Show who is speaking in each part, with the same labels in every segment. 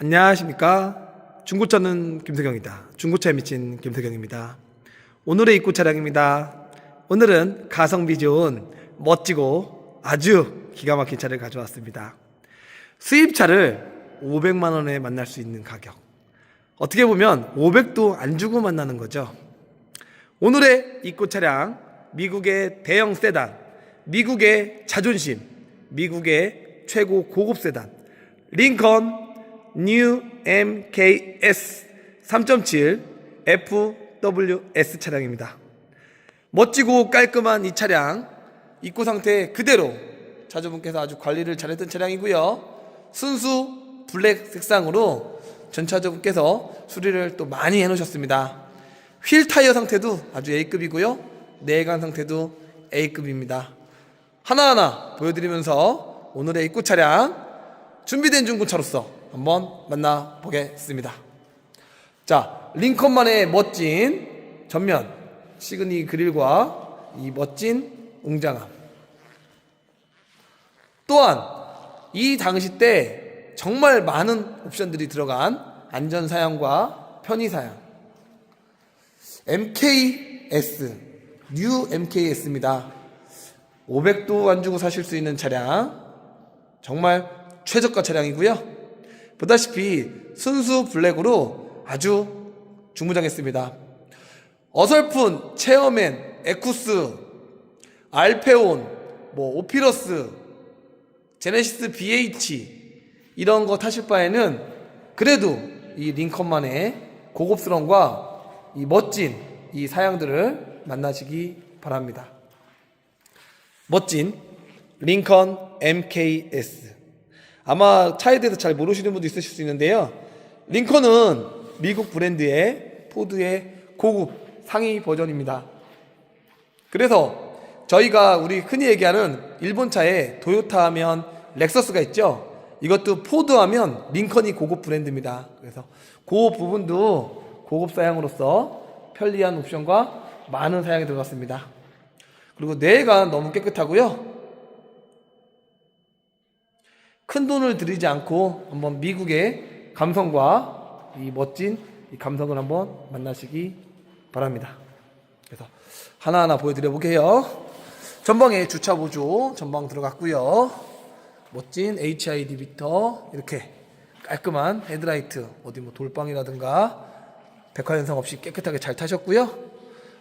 Speaker 1: 안녕하십니까. 중고차는 김석영이다. 중고차에 미친 김석영입니다. 오늘의 입고 차량입니다. 오늘은 가성비 좋은 멋지고 아주 기가 막힌 차를 가져왔습니다. 수입차를 500만 원에 만날 수 있는 가격. 어떻게 보면 500도 안 주고 만나는 거죠. 오늘의 입고 차량 미국의 대형 세단, 미국의 자존심, 미국의 최고 고급 세단 링컨 뉴 MKS 3.7 FWS 차량입니다. 멋지고 깔끔한 이 차량 입고 상태 그대로 차주분께서 아주 관리를 잘했던 차량이고요. 순수 블랙 색상으로 전 차주분께서 수리를 또 많이 해놓으셨습니다. 휠 타이어 상태도 아주 A급이고요. 내관 상태도 A급입니다. 하나하나 보여드리면서 오늘의 입고 차량 준비된 중고차로서 한번 만나보겠습니다. 자, 링컨만의 멋진 전면 시그니 그릴과 이 멋진 웅장함. 또한 이 당시 때 정말 많은 옵션들이 들어간 안전 사양과 편의 사양. MKS, 뉴 MKS입니다. 500도 안 주고 사실 수 있는 차량. 정말 최저가 차량이고요. 보다시피 순수 블랙으로 아주 중무장했습니다. 어설픈 체어맨, 에쿠스, 알페온, 뭐 오피러스, 제네시스 BH 이런 거 타실 바에는 그래도 이 링컨만의 고급스러움과 이 멋진 이 사양들을 만나시기 바랍니다. 멋진 링컨 MKS. 아마 차에 대해서 잘 모르시는 분도 있으실 수 있는데요. 링컨은 미국 브랜드의 포드의 고급 상위 버전입니다. 그래서 저희가 우리 흔히 얘기하는 일본 차에 도요타 하면 렉서스가 있죠. 이것도 포드 하면 링컨이 고급 브랜드입니다. 그래서 그 부분도 고급 사양으로서 편리한 옵션과 많은 사양이 들어갔습니다. 그리고 내가 너무 깨끗하고요. 큰 돈을 들이지 않고 한번 미국의 감성과 이 멋진 이 감성을 한번 만나시기 바랍니다. 그래서 하나하나 보여드려 볼게요. 전방에 주차 보조 전방 들어갔고요. 멋진 HID 비터 이렇게 깔끔한 헤드라이트 어디 뭐 돌방이라든가 백화현상 없이 깨끗하게 잘 타셨고요.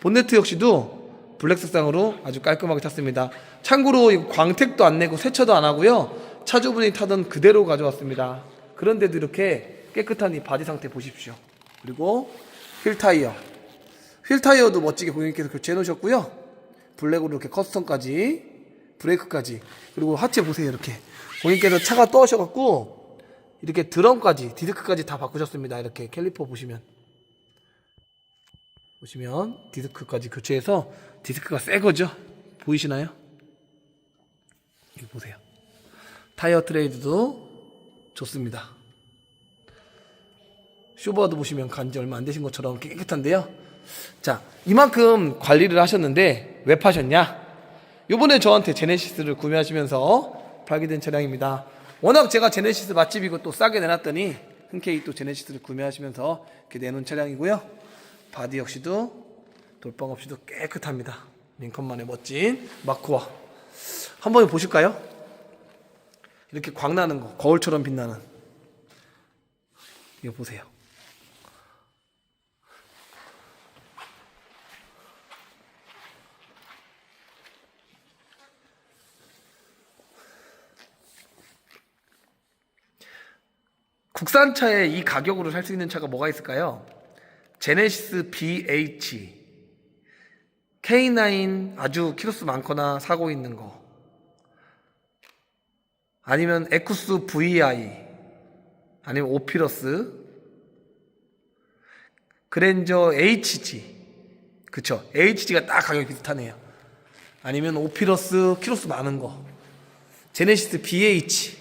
Speaker 1: 본네트 역시도 블랙 색상으로 아주 깔끔하게 탔습니다. 참고로 이 광택도 안 내고 세차도 안 하고요. 차주분이 타던 그대로 가져왔습니다. 그런데도 이렇게 깨끗한 이 바디 상태 보십시오. 그리고 휠 타이어. 휠 타이어도 멋지게 고객님께서 교체해 놓으셨고요. 블랙으로 이렇게 커스텀까지, 브레이크까지. 그리고 하체 보세요, 이렇게. 고객님께서 차가 떠오셔갖고, 이렇게 드럼까지, 디스크까지 다 바꾸셨습니다. 이렇게 캘리퍼 보시면. 보시면 디스크까지 교체해서 디스크가 새 거죠? 보이시나요? 이거 보세요. 타이어 트레이드도 좋습니다. 쇼버도 보시면 간지 얼마 안 되신 것처럼 깨끗한데요. 자, 이만큼 관리를 하셨는데 왜 파셨냐? 요번에 저한테 제네시스를 구매하시면서 팔게 된 차량입니다. 워낙 제가 제네시스 맛집이고 또 싸게 내놨더니 흔쾌히 또 제네시스를 구매하시면서 이렇게 내놓은 차량이고요. 바디 역시도 돌방 없이도 깨끗합니다. 링컨만의 멋진 마크와 한번 보실까요? 이렇게 광나는 거, 거울처럼 빛나는 이거 보세요. 국산차에 이 가격으로 살 수 있는 차가 뭐가 있을까요? 제네시스 BH, K9 아주 키로수 많거나 사고 있는 거, 아니면 에쿠스 VI, 아니면 오피러스, 그랜저 HG, 그쵸? HG가 딱 가격이 비슷하네요. 아니면 오피러스 키로수 많은 거, 제네시스 BH,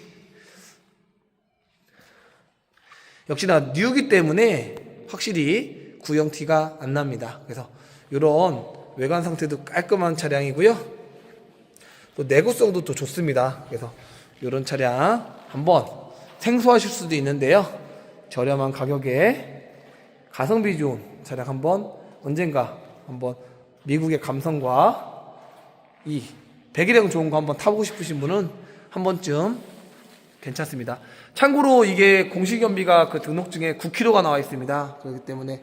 Speaker 1: 역시나 뉴기 때문에 확실히 구형 티가 안 납니다. 그래서 이런 외관 상태도 깔끔한 차량이고요. 또 내구성도 또 좋습니다. 그래서 이런 차량 한번 생소하실 수도 있는데요. 저렴한 가격에 가성비 좋은 차량 한번 언젠가 한번 미국의 감성과 이 배기량 좋은 거 한번 타보고 싶으신 분은 한 번쯤 괜찮습니다. 참고로 이게 공식 연비가 그 등록증에 9km가 나와 있습니다. 그렇기 때문에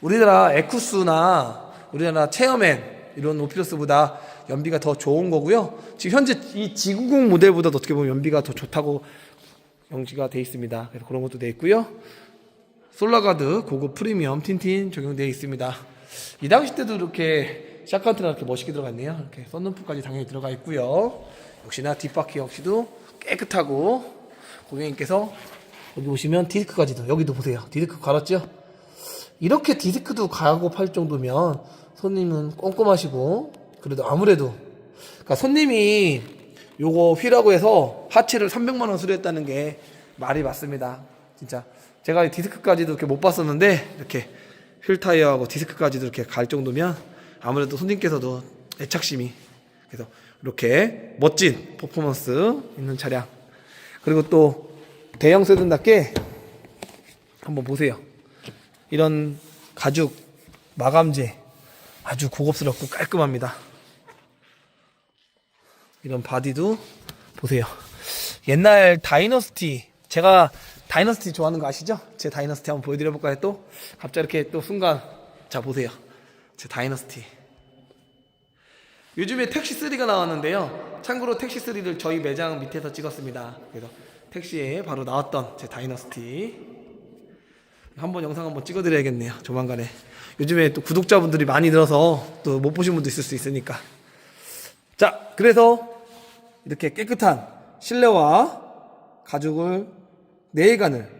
Speaker 1: 우리나라 에쿠스나 우리나라 체어맨 이런 오피러스보다 연비가 더 좋은 거고요. 지금 현재 이 지구공 모델보다 도 어떻게 보면 연비가 더 좋다고 명시가 돼 있습니다. 그래서 그런 것도 돼 있고요. 솔라가드 고급 프리미엄 틴틴 적용되어 있습니다. 이 당시 때도 이렇게 샤칸트가 이렇게 멋있게 들어갔네요. 이렇게 썬루프까지 당연히 들어가 있고요. 역시나 뒷바퀴 역시도 깨끗하고 고객님께서 여기 보시면 디스크까지도 여기도 보세요. 디스크 갈았죠? 이렇게 디스크도 가고 팔 정도면 손님은 꼼꼼하시고 그래도 아무래도 그러니까 손님이 요거 휠하고 해서 하체를 300만 원 수리했다는 게 말이 맞습니다. 진짜 제가 이 디스크까지도 이렇게 못 봤었는데 이렇게 휠 타이어하고 디스크까지도 이렇게 갈 정도면 아무래도 손님께서도 애착심이 그래서 이렇게 멋진 퍼포먼스 있는 차량 그리고 또 대형 세단답게 한번 보세요. 이런 가죽 마감재 아주 고급스럽고 깔끔합니다. 이런 바디도 보세요. 옛날 다이너스티 제가 다이너스티 좋아하는 거 아시죠? 제 다이너스티 한번 보여드려 볼까요? 또 갑자기 이렇게 또 순간 자 보세요. 제 다이너스티. 요즘에 택시 3가 나왔는데요. 참고로 택시 3를 저희 매장 밑에서 찍었습니다. 그래서 택시에 바로 나왔던 제 다이너스티. 한번 영상 한번 찍어드려야겠네요. 조만간에. 요즘에 또 구독자분들이 많이 늘어서 또 못 보신 분도 있을 수 있으니까. 자, 그래서 이렇게 깨끗한 실내와 가죽을 내관을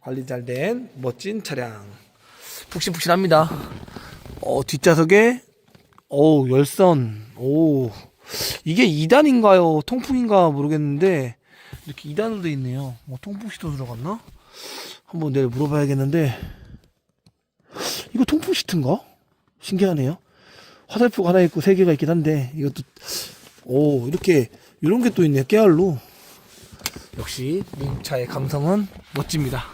Speaker 1: 관리 잘 된 멋진 차량. 푹신푹신합니다. 어, 뒷좌석에 오 열선. 오. 이게 2단인가요? 통풍인가 모르겠는데 이렇게 2단으로 돼 있네요. 뭐 통풍 시트 들어갔나? 한번 내일 물어봐야겠는데. 이거 통풍 시트인가? 신기하네요. 화살표가 하나 있고 세 개가 있긴 한데 이것도 오 이렇게 이런 게 또 있네 깨알로 역시 미국 차의 감성은 멋집니다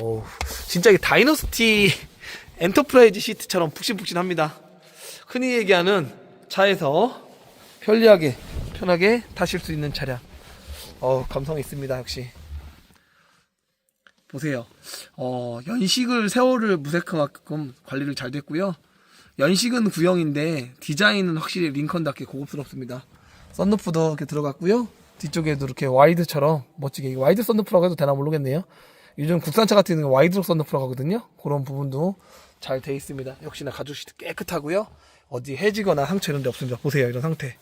Speaker 1: 오 진짜 이게 다이너스티 엔터프라이즈 시트처럼 푹신푹신합니다 흔히 얘기하는 차에서 편리하게 편하게 타실 수 있는 차량. 어 감성 있습니다 역시. 보세요. 어 연식을 세월을 무색만큼 관리를 잘 됐고요. 연식은 구형인데 디자인은 확실히 링컨답게 고급스럽습니다. 썬루프도 이렇게 들어갔고요. 뒤쪽에도 이렇게 와이드처럼 멋지게 와이드 썬루프라고 해도 되나 모르겠네요. 요즘 국산차 같은 경우는 와이드록 썬루프라고 하거든요. 그런 부분도 잘 돼 있습니다. 역시나 가죽 시트 깨끗하고요. 어디 해지거나 상처 이런 데 없습니다. 보세요. 이런 상태.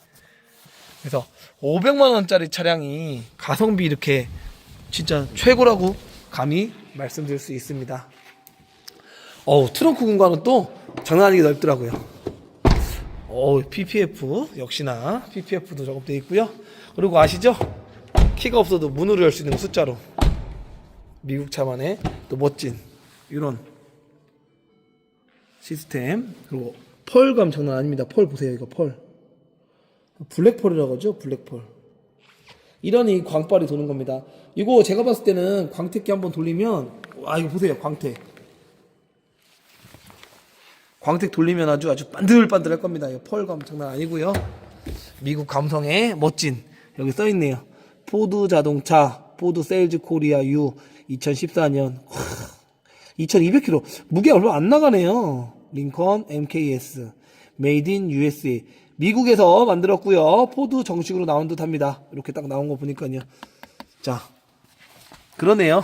Speaker 1: 그래서 500만 원짜리 차량이 가성비 이렇게 진짜 최고라고 감히 말씀드릴 수 있습니다. 어우, 트렁크 공간은 또 장난 아니게 넓더라고요. 어우, PPF 역시나 PPF도 작업되어 있고요. 그리고 아시죠? 키가 없어도 문으로 열 수 있는 숫자로 미국 차만의 또 멋진 이런 시스템 그리고 펄감 장난 아닙니다. 펄 보세요 이거 펄 블랙펄이라고 하죠 블랙펄 이런 이 광빨이 도는 겁니다. 이거 제가 봤을 때는 광택기 한번 돌리면 와 이거 보세요 광택 광택 돌리면 아주 아주 반들반들할 겁니다. 이거 펄감 장난 아니고요. 미국 감성의 멋진 여기 써 있네요. 포드 자동차 포드 세일즈 코리아 U 2014년 2200km 무게 얼마 안 나가네요. 링컨 MKS 메이드 인 USA 미국에서 만들었고요. 포드 정식으로 나온 듯합니다. 이렇게 딱 나온 거 보니까요. 자 그러네요.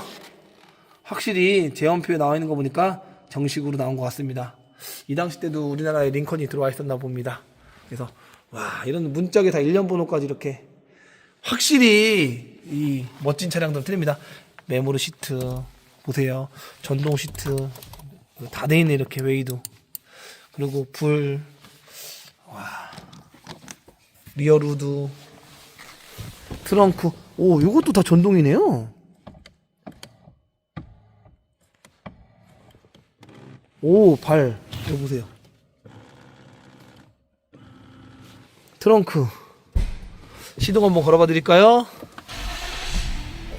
Speaker 1: 확실히 제원표에 나와 있는 거 보니까 정식으로 나온 것 같습니다. 이 당시 때도 우리나라에 링컨이 들어와 있었나 봅니다. 그래서 와 이런 문짝에 다 1년 번호까지 이렇게 확실히 이 멋진 차량들 틀립니다. 메모리 시트 보세요. 전동 시트 다 돼 있네 이렇게 웨이도 그리고 불 와. 리어 루드 트렁크 오 이것도 다 전동이네요. 오, 발. 이거 보세요. 트렁크. 시동 한번 걸어봐 드릴까요?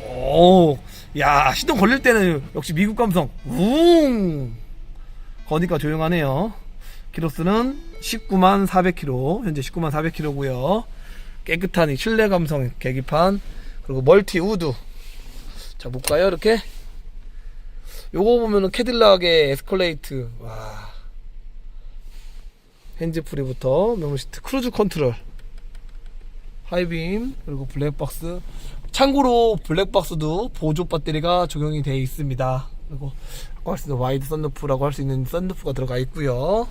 Speaker 1: 오, 야 시동 걸릴 때는 역시 미국 감성. 웅! 거니까 조용하네요. 키로수는 19만 400km 현재 19만 400km고요. 깨끗한 이 실내 감성 계기판 그리고 멀티 우드. 자 볼까요 이렇게? 요거 보면은 캐딜락의 에스컬레이트. 와 핸즈프리부터 메모시트 크루즈 컨트롤. 하이빔 그리고 블랙박스. 참고로 블랙박스도 보조 배터리가 적용이 되어 있습니다. 그리고 아까 할수 있는 와이드 썬루프라고 할 수 있는 썬루프가 들어가 있고요.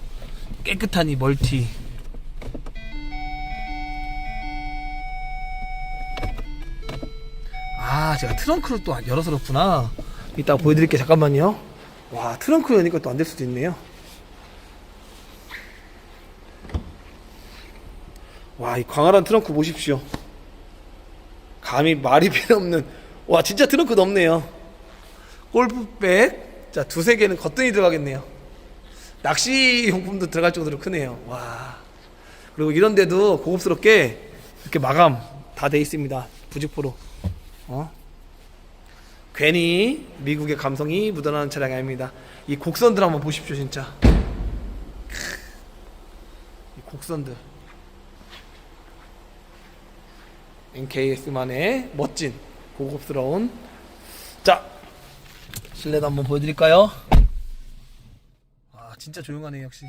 Speaker 1: 깨끗한 이 멀티. 아 제가 트렁크를 또 열어서 그렇구나. 이따 보여드릴게요. 잠깐만요. 와 트렁크 여니까 또 안 될 수도 있네요 와 이 광활한 트렁크 보십시오. 감히 말이 필요 없는 와 진짜 트렁크 넓네요. 골프백 자 두세 개는 거뜬히 들어가겠네요. 낚시 용품도 들어갈 정도로 크네요. 와. 그리고 이런데도 고급스럽게 이렇게 마감 다 돼 있습니다. 부직포로. 어? 괜히 미국의 감성이 묻어나는 차량이 아닙니다. 이 곡선들 한번 보십시오 진짜. 크. 이 곡선들 NKS만의 멋진 고급스러운. 자 실내도 한번 보여드릴까요? 아 진짜 조용하네 역시.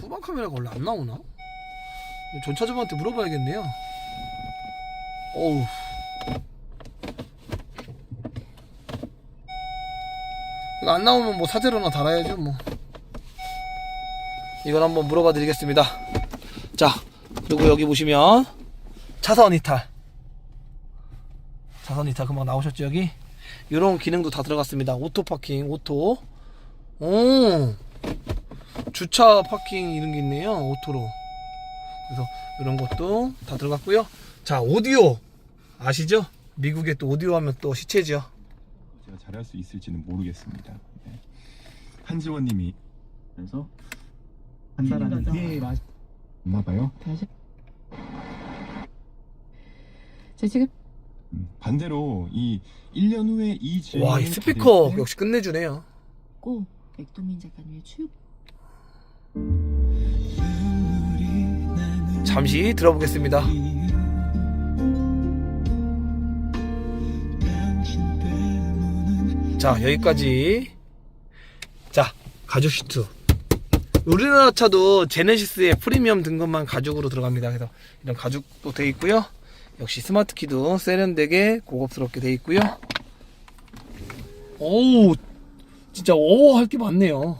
Speaker 1: 후방 카메라가 원래 안 나오나? 전차주분한테 물어봐야겠네요. 어우. 이거 안 나오면 뭐 사제로나 달아야죠 뭐. 이건 한번 물어봐 드리겠습니다. 자 그리고 여기 보시면 차선 이탈. 차선 이탈 금방 나오셨죠 여기? 이런 기능도 다 들어갔습니다. 오토 파킹 오토. 오! 주차 파킹 이런 게 있네요 오토로. 그래서 이런 것도 다 들어갔고요. 자 오디오. 아시죠? 미국에 또 오디오 하면 또 시체죠.
Speaker 2: 제가 잘할 수 있을지는 모르겠습니다. 네. 한지원 님이 그래서 한달 안에 뒤에 맛 없나 봐요.
Speaker 3: 다시. 자 지금?
Speaker 2: 음, 반대로 이 1년 후에 이 질문을
Speaker 1: 와 이 스피커 역시 끝내주네요.
Speaker 3: 꼭 백도민 작가님의 추
Speaker 1: 잠시 들어보겠습니다. 자 여기까지. 자 가죽 시트. 우리나라 차도 제네시스의 프리미엄 등급만 가죽으로 들어갑니다. 그래서 이런 가죽도 돼 있고요 역시 스마트 키도 세련되게 고급스럽게 돼 있고요. 오우 진짜 오 할 게 많네요.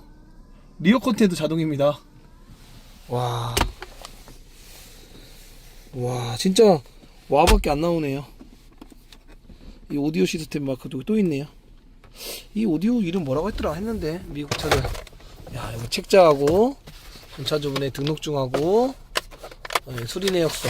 Speaker 1: 리어 컨텐도 자동입니다. 와. 와 진짜 와밖에 안 나오네요. 이 오디오 시스템 마크도 또 있네요. 이 오디오 이름 뭐라고 했더라? 했는데 미국 차들. 야 여기 책자하고 전차주분의 등록증하고 네, 수리 내역서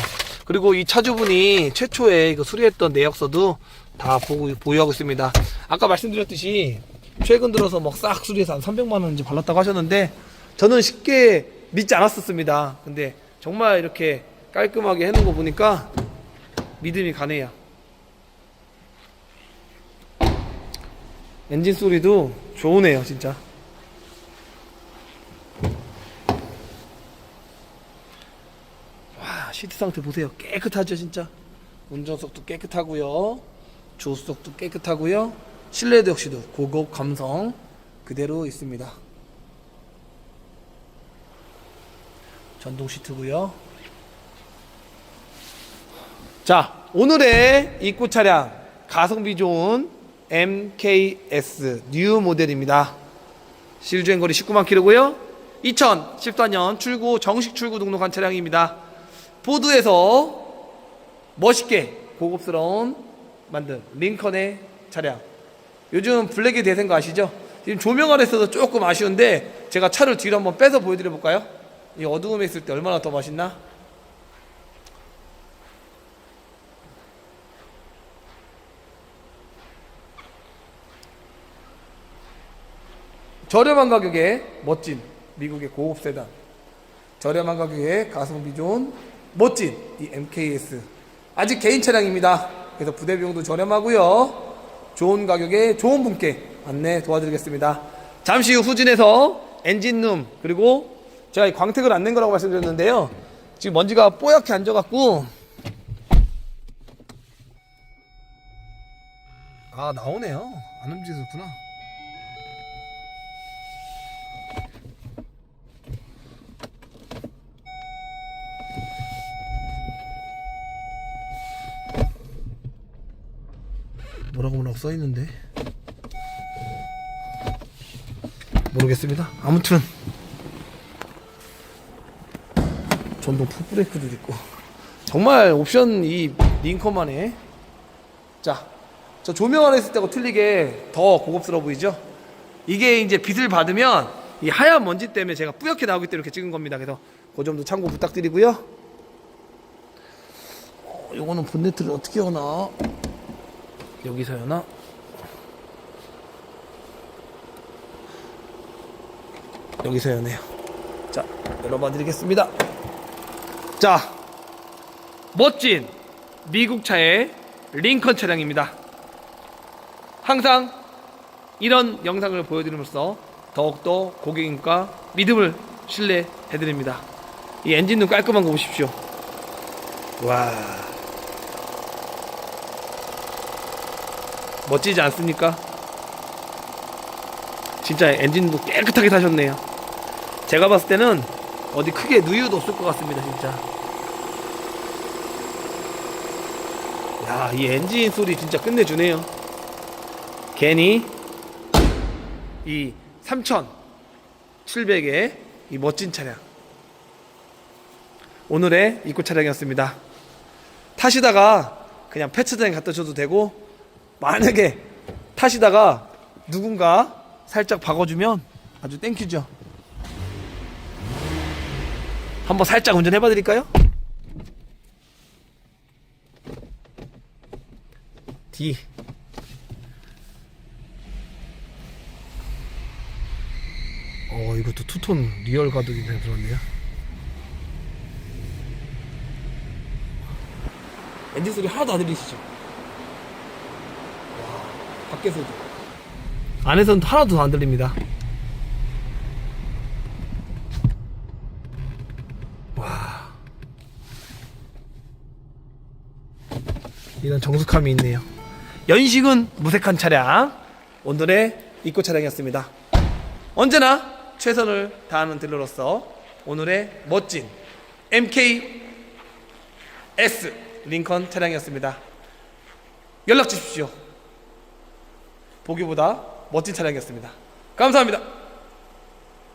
Speaker 1: 그리고 이 차주분이 최초에 이거 수리했던 내역서도 다 보고 보유하고 있습니다. 아까 말씀드렸듯이 최근 들어서 막 싹 수리해서 한 300만 원 이제 발랐다고 하셨는데 저는 쉽게 믿지 않았었습니다. 근데 정말 이렇게 깔끔하게 해놓은 거 보니까 믿음이 가네요. 엔진 소리도 좋으네요 진짜 와 시트 상태 보세요 깨끗하죠 진짜 운전석도 깨끗하고요 조수석도 깨끗하고요 실내도 역시도 고급 감성 그대로 있습니다 전동 시트고요 자 오늘의 입고 차량 가성비 좋은 MKS 뉴 모델입니다. 실주행 거리 19만 킬로고요. 2014년 출고 정식 출고 등록한 차량입니다. 포드에서 멋있게 고급스러운 만든 링컨의 차량. 요즘 블랙이 대세인 거 아시죠? 지금 조명 아래서도 조금 아쉬운데 제가 차를 뒤로 한번 빼서 보여드려 볼까요? 이 어두움에 있을 때 얼마나 더 멋있나? 저렴한 가격에 멋진 미국의 고급 세단 저렴한 가격에 가성비 좋은 멋진 이 MKS 아직 개인 차량입니다 그래서 부대 비용도 저렴하고요. 좋은 가격에 좋은 분께 안내 도와드리겠습니다. 잠시 후 후진해서 엔진룸 그리고 제가 이 광택을 안 낸 거라고 말씀드렸는데요. 지금 먼지가 뽀얗게 앉아갖고 아 나오네요. 안 움직였구나. 뭐라고 뭐라고 써 있는데 모르겠습니다. 아무튼 전동 풋브레이크도 있고 정말 옵션 이 링컨만의 자, 저 조명 안에 있을 때하고 틀리게 더 고급스러워 보이죠? 이게 이제 빛을 받으면 이 하얀 먼지 때문에 제가 뿌옇게 나오기 때문에 이렇게 찍은 겁니다. 그래서 그 점도 참고 부탁드리고요. 어, 요거는 본네트를 어떻게 여나? 여기서 여나? 여기서 여네요. 자, 열어봐 드리겠습니다. 자, 멋진 미국 차의 링컨 차량입니다. 항상 이런 영상을 보여드림으로써 더욱더 고객님과 믿음을 신뢰해드립니다. 이 엔진도 깔끔한 거 보십시오. 와. 멋지지 않습니까? 진짜 엔진도 깨끗하게 타셨네요. 제가 봤을 때는 어디 크게 누유도 없을 것 같습니다, 진짜. 야, 이 엔진 소리 진짜 끝내주네요. 괜히 이 3,700의 이 멋진 차량. 오늘의 입고 차량이었습니다. 타시다가 그냥 폐차장에 갖다 줘도 되고, 만약에 타시다가 누군가 살짝 박아주면 아주 땡큐죠. 한번 살짝 운전해봐 드릴까요? D 어 이것도 투톤 리얼 가격이 들었네요 엔진 소리 하나도 안 들리시죠? 와 밖에서도 안에서는 하나도 안 들립니다. 와. 이런 정숙함이 있네요. 연식은 무색한 차량. 오늘의 입고 차량이었습니다. 언제나 최선을 다하는 딜러로서 오늘의 멋진 MK S 링컨 차량이었습니다. 연락 주십시오 보기보다 멋진 차량이었습니다. 감사합니다